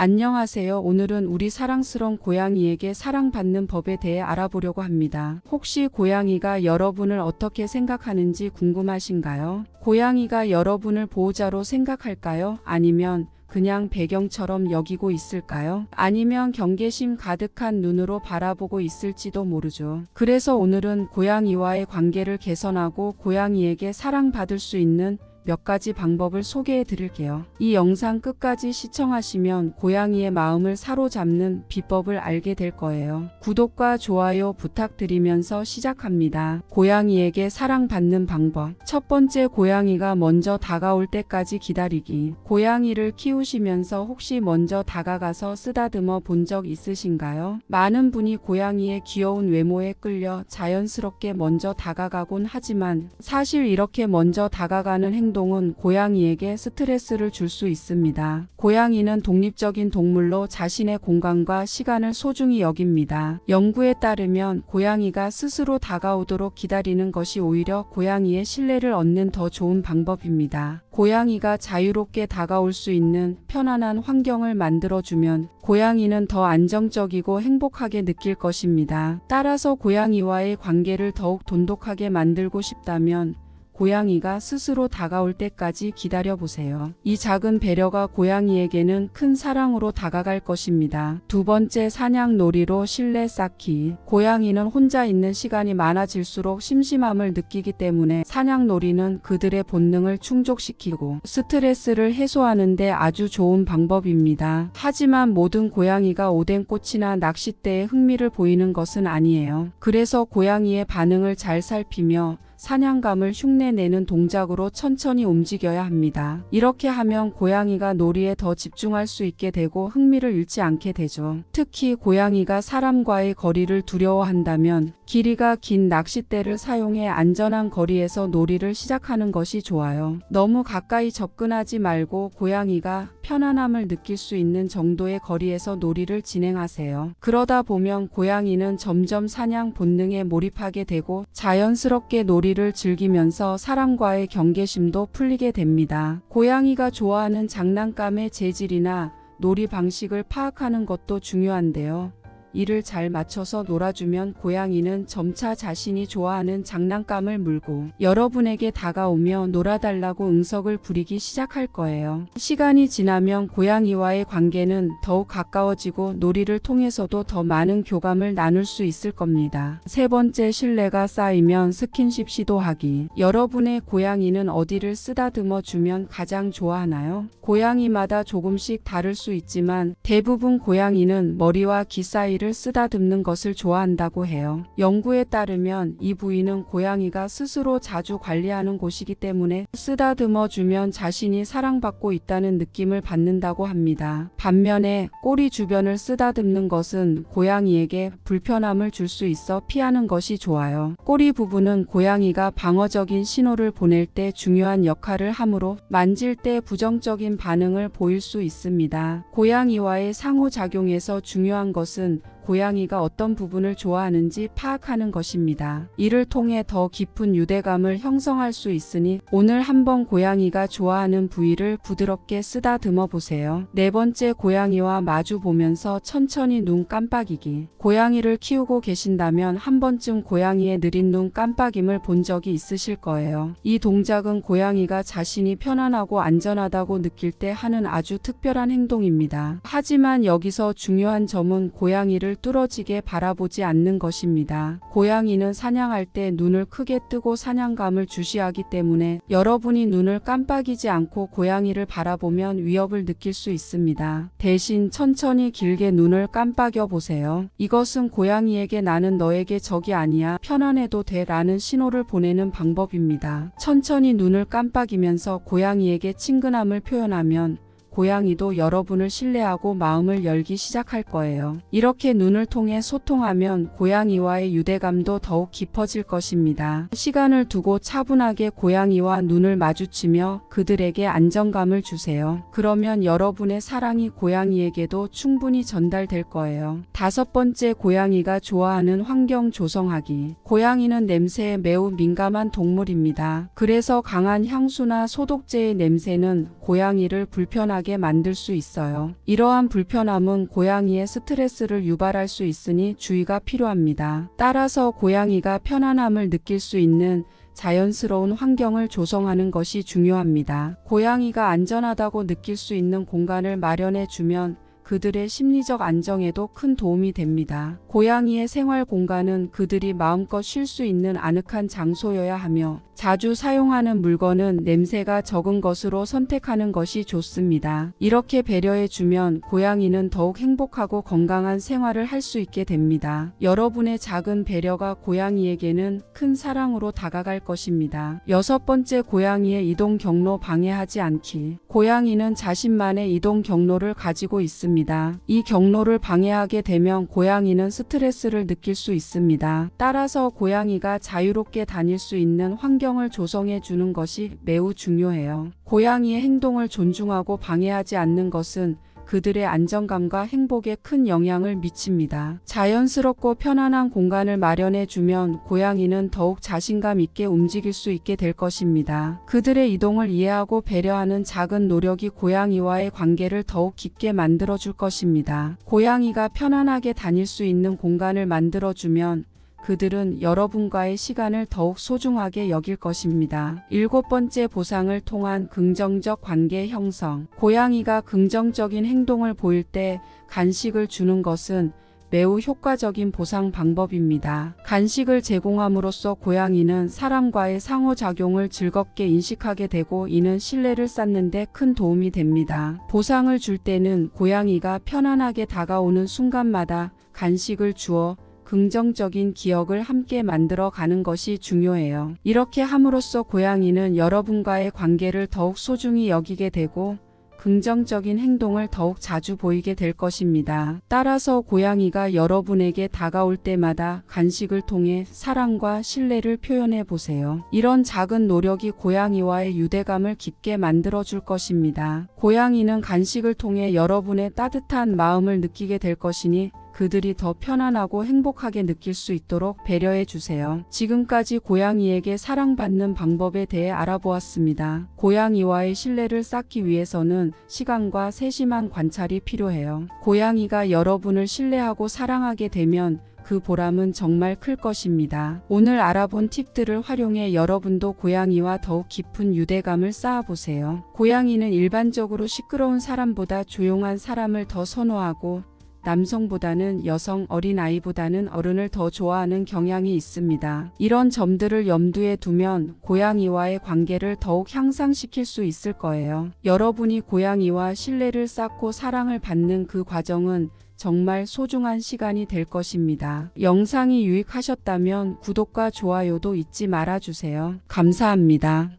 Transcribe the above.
안녕하세요. 오늘은 우리 사랑스러운 고양이에게 사랑받는 법에 대해 알아보려고 합니다. 혹시 고양이가 여러분을 어떻게 생각하는지 궁금하신가요? 고양이가 여러분을 보호자로 생각할까요? 아니면 그냥 배경처럼 여기고 있을까요? 아니면 경계심 가득한 눈으로 바라보고 있을지도 모르죠. 그래서 오늘은 고양이와의 관계를 개선하고 고양이에게 사랑받을 수 있는 몇 가지 방법을 소개해 드릴게요. 이 영상 끝까지 시청하시면 고양이의 마음을 사로잡는 비법을 알게 될 거예요. 구독과 좋아요 부탁드리면서 시작합니다. 고양이에게 사랑받는 방법. 첫 번째 고양이가 먼저 다가올 때까지 기다리기. 고양이를 키우시면서 혹시 먼저 다가가서 쓰다듬어 본 적 있으신가요? 많은 분이 고양이의 귀여운 외모에 끌려 자연스럽게 먼저 다가가곤 하지만 사실 이렇게 먼저 다가가는 행동 은 고양이에게 스트레스를 줄 수 있습니다. 고양이는 독립적인 동물로 자신의 공간과 시간을 소중히 여깁니다. 연구에 따르면 고양이가 스스로 다가오도록 기다리는 것이 오히려 고양이의 신뢰를 얻는 더 좋은 방법입니다. 고양이가 자유롭게 다가올 수 있는 편안한 환경을 만들어주면 고양이는 더 안정적이고 행복하게 느낄 것입니다. 따라서 고양이와의 관계를 더욱 돈독하게 만들고 싶다면 고양이가 스스로 다가올 때까지 기다려 보세요. 이 작은 배려가 고양이에게는 큰 사랑으로 다가갈 것입니다. 두 번째 사냥 놀이로 신뢰 쌓기. 고양이는 혼자 있는 시간이 많아질수록 심심함을 느끼기 때문에 사냥 놀이는 그들의 본능을 충족시키고 스트레스를 해소하는데 아주 좋은 방법입니다. 하지만 모든 고양이가 오뎅꽃이나 낚싯대에 흥미를 보이는 것은 아니에요. 그래서 고양이의 반응을 잘 살피며 사냥감을 흉내내는 동작으로 천천히 움직여야 합니다. 이렇게 하면 고양이가 놀이에 더 집중할 수 있게 되고 흥미를 잃지 않게 되죠. 특히 고양이가 사람과의 거리를 두려워한다면 길이가 긴 낚싯대를 사용해 안전한 거리에서 놀이를 시작하는 것이 좋아요. 너무 가까이 접근하지 말고 고양이가 편안함을 느낄 수 있는 정도의 거리에서 놀이를 진행하세요. 그러다 보면 고양이는 점점 사냥 본능에 몰입하게 되고 자연스럽게 놀이를 즐기면서 사람과의 경계심도 풀리게 됩니다. 고양이가 좋아하는 장난감의 재질이나 놀이 방식을 파악하는 것도 중요한데요. 이를 잘 맞춰서 놀아주면 고양이는 점차 자신이 좋아하는 장난감을 물고 여러분에게 다가오며 놀아달라고 응석을 부리기 시작할 거예요. 시간이 지나면 고양이와의 관계는 더욱 가까워지고 놀이를 통해서도 더 많은 교감을 나눌 수 있을 겁니다. 세 번째 신뢰가 쌓이면 스킨십 시도하기. 여러분의 고양이는 어디를 쓰다듬어 주면 가장 좋아하나요? 고양이마다 조금씩 다를 수 있지만 대부분 고양이는 머리와 귀 사이 를 쓰다듬는 것을 좋아한다고 해요. 연구에 따르면 이 부위는 고양이가 스스로 자주 관리하는 곳이기 때문에 쓰다듬어 주면 자신이 사랑받고 있다는 느낌을 받는다고 합니다. 반면에 꼬리 주변을 쓰다듬는 것은 고양이에게 불편함을 줄 수 있어 피하는 것이 좋아요. 꼬리 부분은 고양이가 방어적인 신호를 보낼 때 중요한 역할을 하므로 만질 때 부정적인 반응을 보일 수 있습니다. 고양이와의 상호작용에서 중요한 것은 고양이가 어떤 부분을 좋아하는지 파악하는 것입니다. 이를 통해 더 깊은 유대감을 형성할 수 있으니 오늘 한번 고양이가 좋아하는 부위를 부드럽게 쓰다듬어 보세요. 네 번째 고양이와 마주 보면서 천천히 눈 깜빡이기. 고양이를 키우고 계신다면 한 번쯤 고양이의 느린 눈 깜빡임을 본 적이 있으실 거예요. 이 동작은 고양이가 자신이 편안하고 안전하다고 느낄 때 하는 아주 특별한 행동입니다. 하지만 여기서 중요한 점은 고양이를 뚫어지게 바라보지 않는 것입니다. 고양이는 사냥할 때 눈을 크게 뜨고 사냥감을 주시하기 때문에 여러분이 눈을 깜빡이지 않고 고양이를 바라보면 위협을 느낄 수 있습니다. 대신 천천히 길게 눈을 깜빡여 보세요. 이것은 고양이에게 나는 너에게 적이 아니야 편안해도 돼 라는 신호를 보내는 방법입니다. 천천히 눈을 깜빡이면서 고양이에게 친근함을 표현하면 고양이도 여러분을 신뢰하고 마음을 열기 시작할 거예요. 이렇게 눈을 통해 소통하면 고양이와의 유대감도 더욱 깊어질 것입니다. 시간을 두고 차분하게 고양이와 눈을 마주치며 그들에게 안정감을 주세요. 그러면 여러분의 사랑이 고양이에게도 충분히 전달될 거예요. 다섯 번째 고양이가 좋아하는 환경 조성하기. 고양이는 냄새에 매우 민감한 동물입니다. 그래서 강한 향수나 소독제의 냄새는 고양이를 불편하게 불편하게 만들 수 있어요. 이러한 불편함은 고양이의 스트레스를 유발할 수 있으니 주의가 필요합니다. 따라서 고양이가 편안함을 느낄 수 있는 자연스러운 환경을 조성하는 것이 중요합니다. 고양이가 안전하다고 느낄 수 있는 공간을 마련해 주면 그들의 심리적 안정에도 큰 도움이 됩니다. 고양이의 생활 공간은 그들이 마음껏 쉴 수 있는 아늑한 장소여야 하며 자주 사용하는 물건은 냄새가 적은 것으로 선택하는 것이 좋습니다. 이렇게 배려해 주면 고양이는 더욱 행복하고 건강한 생활을 할 수 있게 됩니다. 여러분의 작은 배려가 고양이에게는 큰 사랑으로 다가갈 것입니다. 여섯 번째 고양이의 이동 경로 방해하지 않기. 고양이는 자신만의 이동 경로를 가지고 있습니다. 이 경로를 방해하게 되면 고양이는 스트레스를 느낄 수 있습니다. 따라서 고양이가 자유롭게 다닐 수 있는 환경을 조성해 주는 것이 매우 중요해요. 고양이의 행동을 존중하고 방해하지 않는 것은 그들의 안정감과 행복에 큰 영향을 미칩니다. 자연스럽고 편안한 공간을 마련해 주면 고양이는 더욱 자신감 있게 움직일 수 있게 될 것입니다. 그들의 이동을 이해하고 배려하는 작은 노력이 고양이와의 관계를 더욱 깊게 만들어 줄 것입니다. 고양이가 편안하게 다닐 수 있는 공간을 만들어 주면 그들은 여러분과의 시간을 더욱 소중하게 여길 것입니다. 일곱 번째 보상을 통한 긍정적 관계 형성. 고양이가 긍정적인 행동을 보일 때 간식을 주는 것은 매우 효과적인 보상 방법입니다. 간식을 제공함으로써 고양이는 사람과의 상호작용을 즐겁게 인식하게 되고 이는 신뢰를 쌓는 데 큰 도움이 됩니다. 보상을 줄 때는 고양이가 편안하게 다가오는 순간마다 간식을 주어 긍정적인 기억을 함께 만들어 가는 것이 중요해요. 이렇게 함으로써 고양이는 여러분과의 관계를 더욱 소중히 여기게 되고 긍정적인 행동을 더욱 자주 보이게 될 것입니다. 따라서 고양이가 여러분에게 다가올 때마다 간식을 통해 사랑과 신뢰를 표현해 보세요. 이런 작은 노력이 고양이와의 유대감을 깊게 만들어 줄 것입니다. 고양이는 간식을 통해 여러분의 따뜻한 마음을 느끼게 될 것이니 그들이 더 편안하고 행복하게 느낄 수 있도록 배려해 주세요. 지금까지 고양이에게 사랑받는 방법에 대해 알아보았습니다. 고양이와의 신뢰를 쌓기 위해서는 시간과 세심한 관찰이 필요해요. 고양이가 여러분을 신뢰하고 사랑하게 되면 그 보람은 정말 클 것입니다. 오늘 알아본 팁들을 활용해 여러분도 고양이와 더욱 깊은 유대감을 쌓아보세요. 고양이는 일반적으로 시끄러운 사람보다 조용한 사람을 더 선호하고 남성보다는 여성 어린아이보다는 어른을 더 좋아하는 경향이 있습니다. 이런 점들을 염두에 두면 고양이와의 관계를 더욱 향상시킬 수 있을 거예요. 여러분이 고양이와 신뢰를 쌓고 사랑을 받는 그 과정은 정말 소중한 시간이 될 것입니다. 영상이 유익하셨다면 구독과 좋아요도 잊지 말아주세요. 감사합니다.